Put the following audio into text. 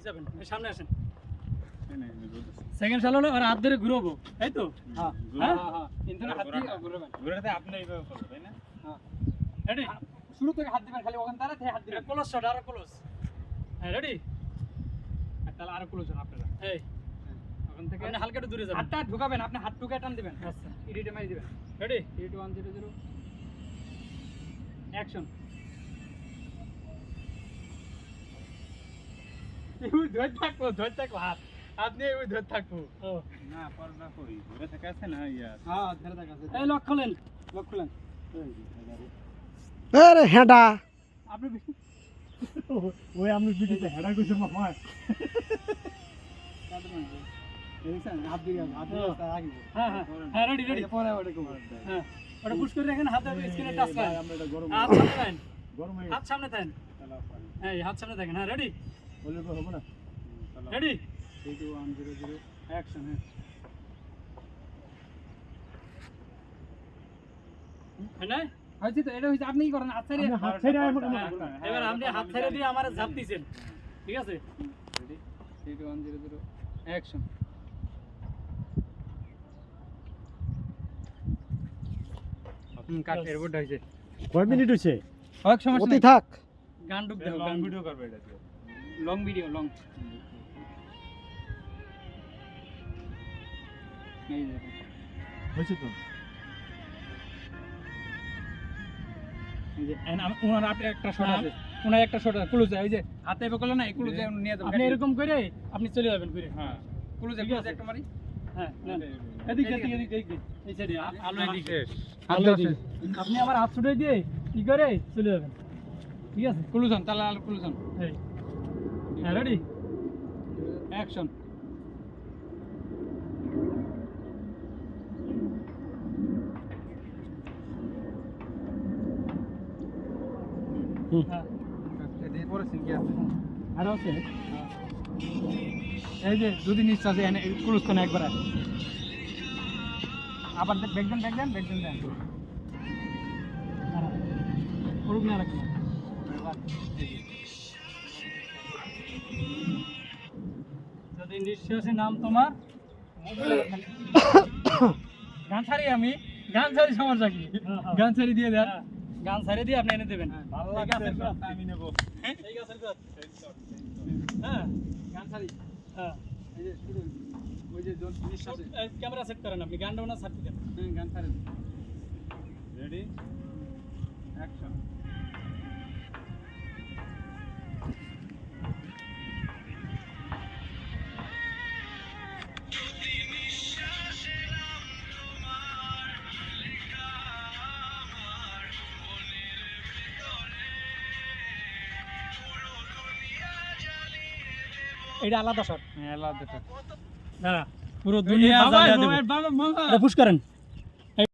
এই সামনে আসেন। এই এই। সেকেন্ড শাল হলো আর হাত ধরে ঘুরবো তাই তো? হ্যাঁ। হ্যাঁ? হ্যাঁ হাত দিয়ে ঘুরবেন। ঘুরেতে আপনি এইভাবে করবেন, তাই না? রেডি শুরু থেকে হাত দিবেন খালি ওখান দ্বারা হাত দিবেন। ক্লোজ শট আরও ক্লোজ হ্যাঁ রেডি তাহলে আরও ক্লোজ আপনারা। এই ওখান থেকে আপনি হালকা একটু দূরে যাবেন। হাতটা ঢুকাবেন আপনি হাত ঢুকে টান দিবেন। আচ্ছা। ইডিটে মারি দিবেন। Ready three two one zero zero action ধরে থাকব ধরে থাকব হাত হাত নিয়ে ওই ধরে থাকব ও না, পরে না করি। ঘুরে থেকে আছে না, ইয়া। হ্যাঁ ধরে থাকা এই লক খোলেন লোক খুলেন আরে হেডা আপনি ওই আমি ভিডিওতে হেডা কইছে মামা দেখছেন হাত দিয়ে হাত দিয়ে রাখব হ্যাঁ হ্যাঁ হ্যাঁ রেডি রেডি পরে ওটা করব হ্যাঁ ওটা পুশ করে রাখেন হাতে স্ক্রিনে টাচ করেন আমরা এটা গরম হাত সামনে দেন গরম হয়ে হাত সামনে দেন এই হাত সামনে দেখেন হ্যাঁ রেডি বললে তো হবে না? Ready three two one zero zero action হ্যাঁ হয় না হয়েছে তো এটা হয়েছে আপনি কি করেন? হাত ছেড়ে হাত ছেড়ে হ্যাঁ, এবার আপনি হাত ছেড়ে দিয়ে আমার ঝাপ দিছেন। ঠিক আছে? Ready three two one zero zero action cut airport হয়েছে। কয় মিনিট হইছে হোক সমস্যা অতি নেই। থাক। গান ডুব লং গান ভিডিও করবে এটা। লং ভিডিও লং হয়েছে তো? এই যে এন আম- ওনার আপনি একটা শট আছে ওনার একটা শট আছে ক্লোজ ওই যে হাতে এভাবে না ক্লোজ নিয়ে যাবেন আপনি এরকম করে আপনি চলে যাবেন হ্যাঁ। ক্লোজ ঠিক ক্লোজ আছে। একটা মারি। হ্যাঁ নেন। এদিক এদিক এদিক এদিক। এই সাইডে আলো এদিক। আলো আপনি আমার হাত ছুটে দিয়ে কি করে চলে যাবেন? ঠিক আছে? ক্লোজ হন তাহলে আলো ক্লোজ হন এই হ্যাঁ রেডি অ্যাকশন আর আছে? এই যে যদি নিশ্চয় আছে কোন একবার আবার ব্যাক দেন ব্যাক দেন ব্যাক দেন দেন। না রাখুন যদি নিঃশ্বাসে নাম তোমার? গান ছাড়ি আমি। গান ছাড়ি সমস্যা কি গান ছাড়ি দিয়ে দেন। হ্যাঁ, গান ছাড়িয়ে দিয়ে আপনি এনে দেবেন। ভালো। আমি নেব। এই গাছের হ্যাঁ গান ছাড়ি হ্যাঁ এই যে ওই যে নিঃশ্বাসে। ক্যামেরা সেট করেন আপনি গানটা ওনা ছাড়তে দেন। হ্যাঁ গান ছাড়ি রেডি অ্যাকশন এটা আলাদা শট হ্যাঁ আল্লাহ দেখা না পুরো দুনিয়া পুশ করেন।